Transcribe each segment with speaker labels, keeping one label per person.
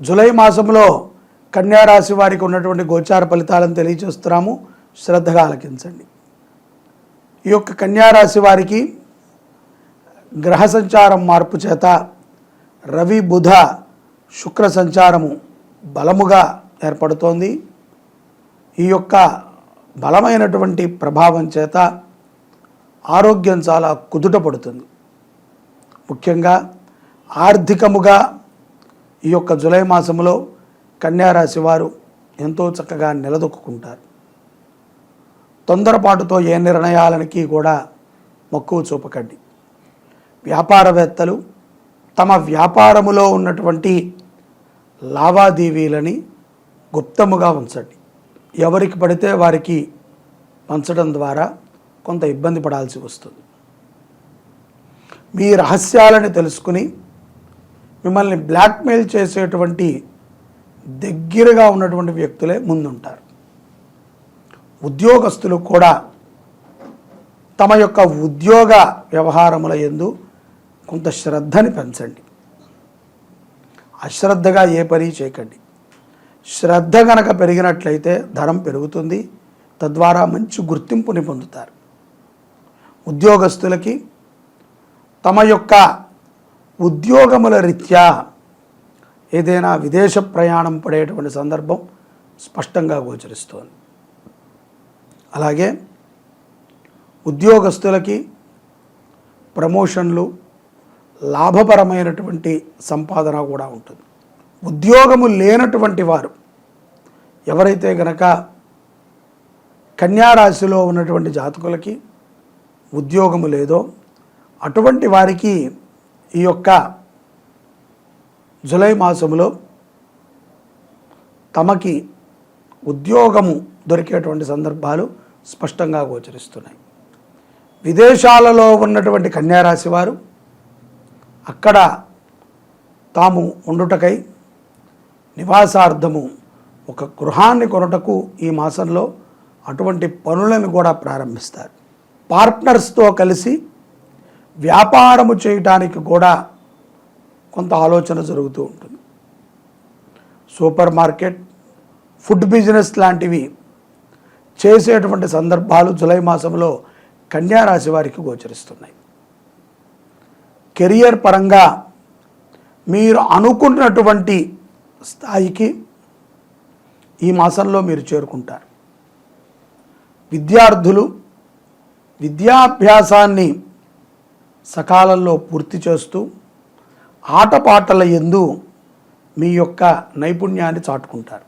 Speaker 1: July మాసంలో కన్యారాశి వారికి ఉన్నటువంటి గోచార ఫలితాలను తెలియచేస్తున్నాము శ్రద్ధగా ఆలకించండి. ఈ యొక్క కన్యారాశి వారికి గ్రహ సంచారం మార్పు చేత రవి బుధ శుక్ర సంచారము బలముగా ఏర్పడుతోంది. ఈ యొక్క బలమైనటువంటి ప్రభావం చేత ఆరోగ్యం చాలా కుదుట పడుతుంది. ముఖ్యంగా ఆర్థికముగా ఈ యొక్క జూలై మాసంలో కన్యారాశి వారు ఎంతో చక్కగా నిలదొక్కుంటారు తొందరపాటుతో ఏ నిర్ణయాలనికి కూడా మక్కువ చూపకండి. వ్యాపారవేత్తలు తమ వ్యాపారములో ఉన్నటువంటి లావాదేవీలని గుప్తముగా ఉంచండి. ఎవరికి పడితే వారికి పంచడం ద్వారా కొంత ఇబ్బంది పడాల్సి వస్తుంది. మీ రహస్యాలను తెలుసుకుని మిమ్మల్ని బ్లాక్మెయిల్ చేసేటువంటి దగ్గరగా ఉన్నటువంటి వ్యక్తులే ముందుంటారు. ఉద్యోగస్తులు కూడా తమ యొక్క ఉద్యోగ వ్యవహారముల ఎందు కొంత శ్రద్ధని పెంచండి. అశ్రద్ధగా ఏ పని చేయకండి. శ్రద్ధ గనక పెరిగినట్లయితే ధనం పెరుగుతుంది తద్వారా మంచి గుర్తింపుని పొందుతారు. ఉద్యోగస్తులకి తమ యొక్క ఉద్యోగముల రీత్యా ఏదైనా విదేశ ప్రయాణం పడేటువంటి సందర్భం స్పష్టంగా గోచరిస్తోంది. అలాగే ఉద్యోగస్తులకి ప్రమోషన్లు లాభపరమైనటువంటి సంపాదన కూడా ఉంటుంది. ఉద్యోగము లేనటువంటి వారు ఎవరైతే గనక కన్యారాశిలో ఉన్నటువంటి జాతకులకి ఉద్యోగము లేదో అటువంటి వారికి ఈ యొక్క జులై మాసంలో తమకి ఉద్యోగము దొరికేటువంటి సందర్భాలు స్పష్టంగా గోచరిస్తున్నాయి. విదేశాలలో ఉన్నటువంటి కన్యారాశి వారు అక్కడ తాము ఉండుటకై నివాసార్థము ఒక గృహాన్ని కొనుటకు ఈ మాసంలో అటువంటి పనులను కూడా ప్రారంభిస్తారు. పార్ట్నర్స్తో కలిసి వ్యాపారము చేయటానికి కూడా కొంత ఆలోచన జరుగుతూ ఉంటుంది. సూపర్ మార్కెట్ ఫుడ్ బిజినెస్ లాంటివి చేసేటువంటి సందర్భాలు జులై మాసంలో కన్యారాశి వారికి గోచరిస్తున్నాయి. కెరియర్ పరంగా మీరు అనుకున్నటువంటి స్థాయికి ఈ మాసంలో మీరు చేరుకుంటారు. విద్యార్థులు విద్యాభ్యాసాన్ని సకాలంలో పూర్తి చేస్తూ ఆటపాటల ఎందు మీ యొక్క నైపుణ్యాన్ని చాటుకుంటారు.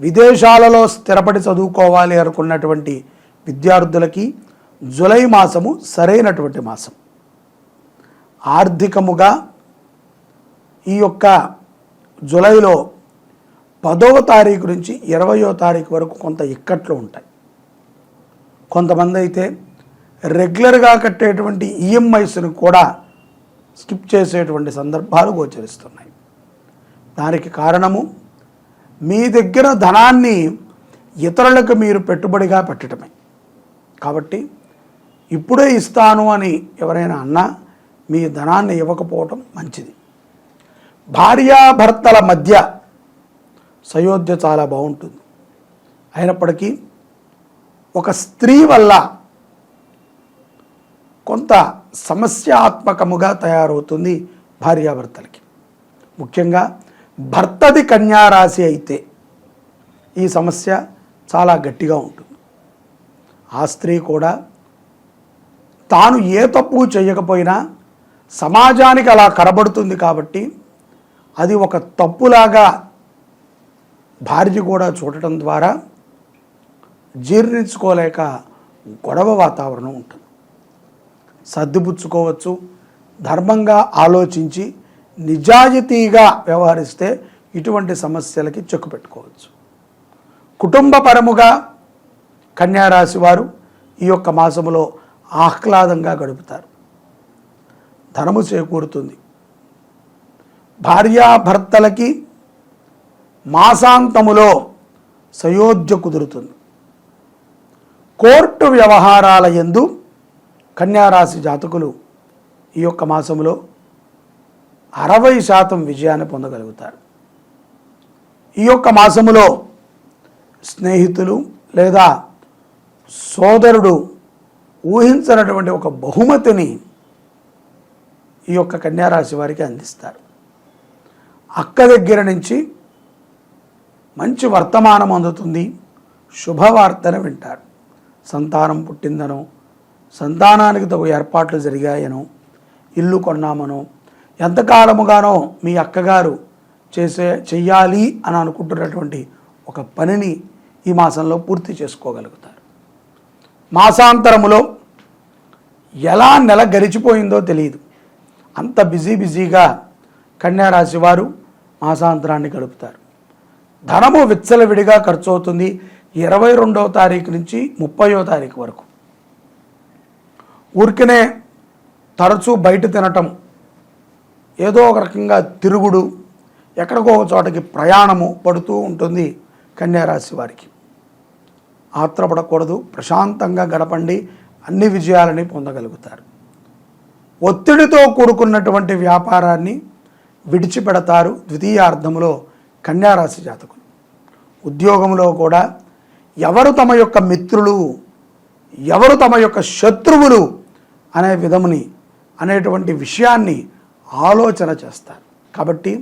Speaker 1: విదేశాలలో స్థిరపడి చదువుకోవాలి అనుకున్నటువంటి విద్యార్థులకి జులై మాసము సరైనటువంటి మాసం. ఆర్థికముగా ఈ యొక్క జులైలో పదవ తారీఖు నుంచి ఇరవయో తారీఖు వరకు కొంత ఇక్కట్లు ఉంటాయి. కొంతమంది అయితే రెగ్యులర్గా కట్టేటువంటి ఈఎంఐస్ను కూడా స్కిప్ చేసేటువంటి సందర్భాలు గోచరిస్తున్నాయి. దానికి కారణము మీ దగ్గర ధనాన్ని ఇతరులకు మీరు పెట్టుబడిగా పెట్టడమే కాబట్టి ఇప్పుడే ఇస్తాను అని ఎవరైనా అన్నా మీ ధనాన్ని ఇవ్వకపోవటం మంచిది. భార్యాభర్తల మధ్య సయోధ్య చాలా బాగుంటుంది. అయినప్పటికీ ఒక స్త్రీ వల్ల కొంత సమస్యాత్మకముగా తయారవుతుంది భార్యాభర్తలకి. ముఖ్యంగా భర్తది కన్యారాశి అయితే ఈ సమస్య చాలా గట్టిగా ఉంటుంది. ఆ స్త్రీ కూడా తాను ఏ తప్పు చేయకపోయినా సమాజానికి అలా కనబడుతుంది కాబట్టి అది ఒక తప్పులాగా భార్య కూడా చూడటం ద్వారా జీర్ణించుకోలేక గొడవ వాతావరణం ఉంటుంది. సర్దిపుచ్చుకోవచ్చు ధర్మంగా ఆలోచించి నిజాయితీగా వ్యవహరిస్తే ఇటువంటి సమస్యలకి చెక్కు పెట్టుకోవచ్చు. కుటుంబపరముగా కన్యారాశి వారు ఈ యొక్క మాసములో ఆహ్లాదంగా గడుపుతారు. ధనము చేకూరుతుంది. భార్యాభర్తలకి మాసాంతములో సయోధ్య కుదురుతుంది. కోర్టు వ్యవహారాల యందు కన్యారాశి జాతకులు ఈ యొక్క మాసంలో అరవై శాతం విజయాన్ని పొందగలుగుతారు. ఈ యొక్క మాసములో స్నేహితులు లేదా సోదరుడు ఊహించనటువంటి ఒక బహుమతిని ఈ యొక్క కన్యారాశి వారికి అందిస్తారు. అక్క దగ్గర నుంచి మంచి వర్తమానం అందుతుంది శుభవార్తను వింటారు. సంతానం పుట్టిందనో సంతానానికి తగు ఏర్పాట్లు జరిగాయనో ఇల్లు కొన్నామనో. ఎంతకాలముగానో మీ అక్కగారు చేసే చెయ్యాలి అని అనుకుంటున్నటువంటి ఒక పనిని ఈ మాసంలో పూర్తి చేసుకోగలుగుతారు. మాసాంతరములో ఎలా నెల గడిచిపోయిందో తెలియదు అంత బిజీ బిజీగా కన్యారాశి వారు మాసాంతరాన్ని గడుపుతారు. ధనము విచ్చలవిడిగా ఖర్చు అవుతుంది. ఇరవై రెండవ తారీఖు నుంచి ముప్పయో తారీఖు వరకు. ఊరికనే తరచూ బయట తినటం. ఏదో ఒక రకంగా తిరుగుడు ఎక్కడికో ఒక చోటకి ప్రయాణము పడుతూ ఉంటుంది కన్యారాశి వారికి. ఆత్రపడకూడదు ప్రశాంతంగా గడపండి అన్ని విజయాలని పొందగలుగుతారు. ఒత్తిడితో కూడుకున్నటువంటి వ్యాపారాన్ని విడిచిపెడతారు ద్వితీయార్థంలో కన్యారాశి జాతకులు. ఉద్యోగంలో కూడా ఎవరు తమ యొక్క మిత్రులు ఎవరు తమ యొక్క శత్రువులు అనే విధముని అనేటువంటి విషయాన్ని ఆలోచన చేస్తారు. కాబట్టి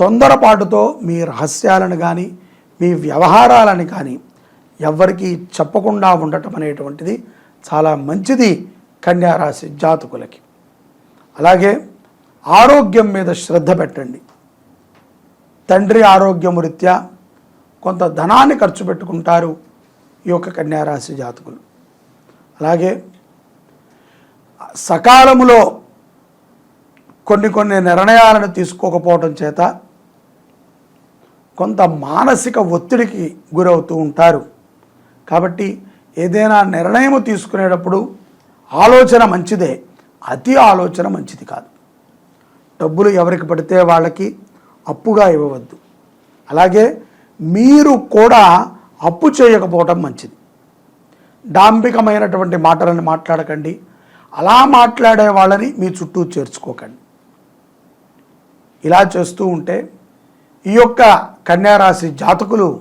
Speaker 1: తొందరపాటుతో మీ రహస్యాలను కానీ మీ వ్యవహారాలను కానీ ఎవ్వరికీ చెప్పకుండా ఉండటం అనేటువంటిది చాలా మంచిది కన్యారాశి జాతకులకి. అలాగే ఆరోగ్యం మీద శ్రద్ధ పెట్టండి. తండ్రి ఆరోగ్యము రీత్యా కొంత ధనాన్ని ఖర్చు పెట్టుకుంటారు ఈ యొక్క కన్యారాశి జాతకులు. అలాగే సకాలములో కొన్ని కొన్ని నిర్ణయాలను తీసుకోకపోవటం చేత కొంత మానసిక ఒత్తిడికి గురవుతూ ఉంటారు. కాబట్టి ఏదైనా నిర్ణయం తీసుకునేటప్పుడు ఆలోచన మంచిదే అతి ఆలోచన మంచిది కాదు. డబ్బులు ఎవరికి పడితే వాళ్ళకి అప్పుగా ఇవ్వవద్దు. అలాగే మీరు కూడా అప్పు చేయకపోవటం మంచిది. డాంబికమైనటువంటి మాటలను మాట్లాడకండి. అలా మాట్లాడే వాళ్ళని మీ చుట్టూ చేర్చుకోకండి. ఇలా చేస్తూ ఉంటే ఈ యొక్క కన్యారాశి జాతకులు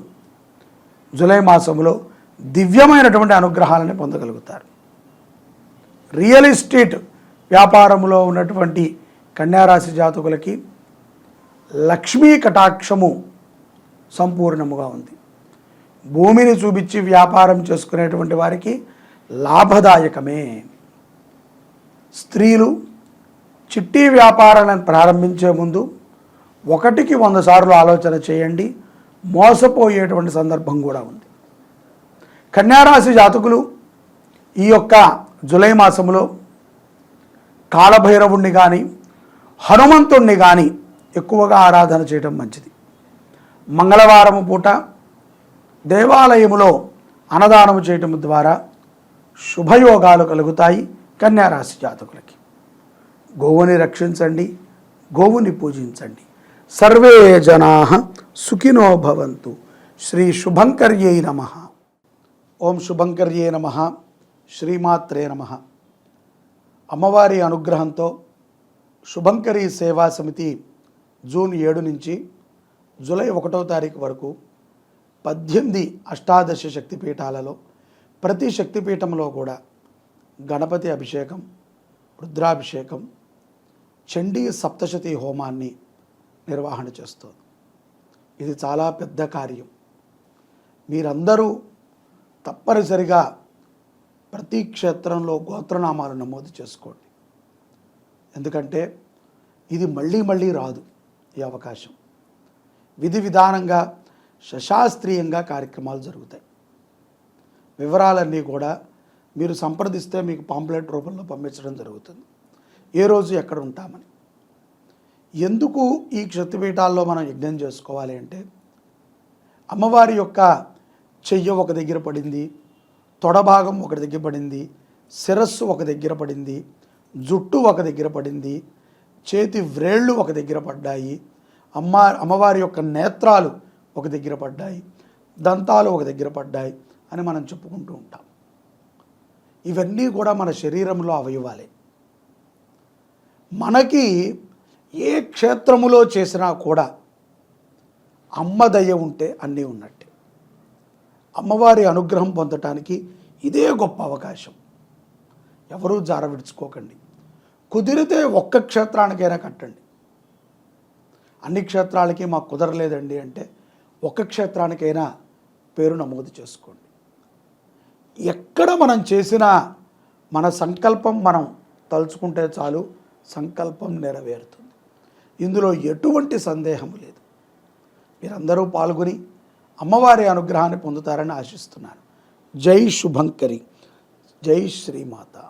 Speaker 1: జూలై మాసంలో దివ్యమైనటువంటి అనుగ్రహాలని పొందగలుగుతారు. రియల్ ఎస్టేట్ వ్యాపారంలో ఉన్నటువంటి కన్యారాశి జాతకులకి లక్ష్మీ కటాక్షము సంపూర్ణముగా ఉంది. భూమిని చూపించి వ్యాపారం చేసుకునేటువంటి వారికి లాభదాయకమే. స్త్రీలు చిట్టి వ్యాపారాలను ప్రారంభించే ముందు ఒకటికి వంద సార్లు ఆలోచన చేయండి. మోసపోయేటువంటి సందర్భం కూడా ఉంది. కన్యారాశి జాతకులు ఈ యొక్క జులై మాసంలో కాలభైరవుణ్ణి కానీ హనుమంతుణ్ణి కానీ ఎక్కువగా ఆరాధన చేయడం మంచిది. మంగళవారం పూట దేవాలయములో అన్నదానము చేయటం ద్వారా శుభయోగాలు కలుగుతాయి. కన్యారాశి జాతకులకి. గోవుని రక్షించండి గోవుని పూజించండి. సర్వే జనా సుఖినో భవంతు. శ్రీ శుభంకర్యై నమ. ఓం శుభంకర్యే నమ. శ్రీమాత్రే నమ. అమ్మవారి అనుగ్రహంతో శుభంకరి సేవా సమితి జూన్ ఏడు నుంచి జూలై ఒకటో తారీఖు వరకు పద్దెనిమిది అష్టాదశ శక్తిపీఠాలలో ప్రతి శక్తిపీఠంలో కూడా గణపతి అభిషేకం రుద్రాభిషేకం చండీ సప్తశతి హోమాన్ని నిర్వహణ చేస్తుంది. ఇది చాలా పెద్ద కార్యం. మీరందరూ తప్పనిసరిగా ప్రతి క్షేత్రంలో గోత్రనామాలు నమోదు చేసుకోండి. ఎందుకంటే ఇది మళ్ళీ మళ్ళీ రాదు ఈ అవకాశం. విధి విధానంగా శశాస్త్రీయంగా కార్యక్రమాలు జరుగుతాయి. వివరాలన్నీ కూడా మీరు సంప్రదిస్తే మీకు పాంప్లెట్ రూపంలో పంపించడం జరుగుతుంది. ఏ రోజు ఎక్కడ ఉంటామని. ఎందుకు ఈ క్షతిపీఠాల్లో మనం యజ్ఞం చేసుకోవాలి అంటే అమ్మవారి యొక్క చెయ్యి ఒక దగ్గర పడింది తొడభాగం ఒక దగ్గర పడింది శిరస్సు ఒక దగ్గర పడింది జుట్టు ఒక దగ్గర పడింది చేతి వ్రేళ్ళు ఒక దగ్గర పడ్డాయి అమ్మ అమ్మవారి యొక్క నేత్రాలు ఒక దగ్గర పడ్డాయి దంతాలు ఒక దగ్గర పడ్డాయి అని మనం చెప్పుకుంటూ ఉంటాం. ఇవన్నీ కూడా మన శరీరంలో అవయవాలే. మనకి ఏ క్షేత్రములో చేసినా కూడా అమ్మ దయ ఉంటే అన్నీ ఉన్నట్టే. అమ్మవారి అనుగ్రహం పొందటానికి ఇదే గొప్ప అవకాశం. ఎవరూ జార విడుచుకోకండి. కుదిరితే ఒక్క క్షేత్రానికైనా కట్టండి. అన్ని క్షేత్రాలకి మాకు కుదరలేదండి అంటే ఒక్క క్షేత్రానికైనా పేరు నమోదు చేసుకోండి. ఎక్కడ మనం చేసినా మన సంకల్పం మనం తలుచుకుంటే చాలు సంకల్పం నెరవేరుతుంది. ఇందులో ఎటువంటి సందేహం లేదు. మీరందరూ పాల్గొని అమ్మవారి అనుగ్రహాన్ని పొందుతారని ఆశిస్తున్నాను. జై శుభంకరి. జై శ్రీమాత.